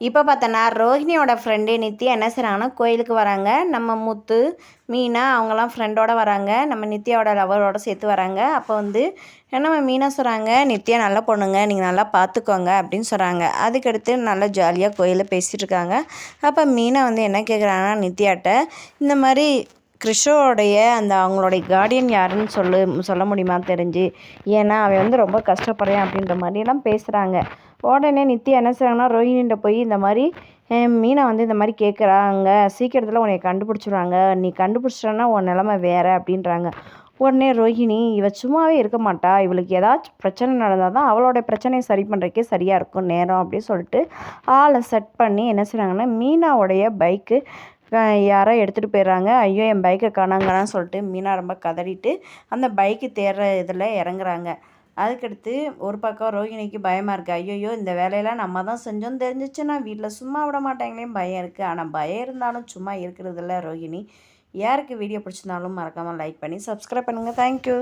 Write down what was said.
இப்போ பார்த்தோன்னா ரோஹிணியோட ஃப்ரெண்டு நித்யா என்ன செய்கிறாங்கன்னா கோயிலுக்கு வராங்க. நம்ம முத்து மீனா அவங்கெல்லாம் ஃப்ரெண்டோடு வராங்க. நம்ம நித்யாவோட லவரோட சேர்த்து வராங்க. அப்போ வந்து நம்ம மீனா சொல்கிறாங்க நித்யா நல்ல பொண்ணுங்க. நீங்கள் நல்லா பார்த்துக்கோங்க அப்படின்னு சொல்கிறாங்க அதுக்கடுத்து நல்லா ஜாலியாக கோயிலில் பேசிகிட்டு இருக்காங்க. அப்போ மீனா வந்து என்ன கேட்குறாங்கன்னா நித்யாட்ட இந்த மாதிரி கிறிஷோடைய அந்த அவங்களுடைய கார்டியன் யாருன்னு சொல்லு சொல்ல முடியுமா தெரிஞ்சு? ஏன்னா அவன் வந்து ரொம்ப கஷ்டப்படுறேன் அப்படின்ற மாதிரியெல்லாம் பேசுகிறாங்க உடனே நித்யா என்ன செய்கிறாங்கன்னா ரோஹிணிகிட்ட போய் இந்த மாதிரி மீனை வந்து இந்த மாதிரி கேட்குறாங்க சீக்கிரத்தில் உன்னை கண்டுபிடிச்சிடுவாங்க நீ கண்டுபிடிச்சிட்டனா உன் நிலமை வேறு அப்படின்றாங்க. உடனே ரோஹிணி இவ சும்மாவே இருக்க மாட்டா. இவளுக்கு ஏதாச்சும் பிரச்சனை நடந்தால் தான் அவளோட பிரச்சனையை சரி பண்ணுறக்கே சரியாக இருக்கும் நேரம் அப்படின்னு சொல்லிட்டு ஆளை செட் பண்ணி என்ன செய்கிறாங்கன்னா மீனாவுடைய பைக்கு யாரோ எடுத்துகிட்டு போயிடுறாங்க. ஐயோ என் பைக்கை காணாங்கன்னு சொல்லிட்டு மீனா ரொம்ப கதறிட்டு அந்த பைக்கு தேடுற இதில் இறங்குறாங்க. அதுக்கடுத்து ஒரு பக்கம் ரோஹிணிக்கு பயமாக இருக்குது ஐயோயோ இந்த வேலையெல்லாம் நம்ம தான் செஞ்சோன்னு தெரிஞ்சிச்சுன்னா வீட்டில் சும்மா விட மாட்டாங்களேன்னு பயம் இருக்குது ஆனால் பயம் இருந்தாலும் சும்மா இருக்கிறதில்ல ரோஹிணி. யாருக்கு வீடியோ பிடிச்சிருந்தாலும் மறக்காமல் லைக் பண்ணி சப்ஸ்கிரைப் பண்ணுங்கள் தேங்க்யூ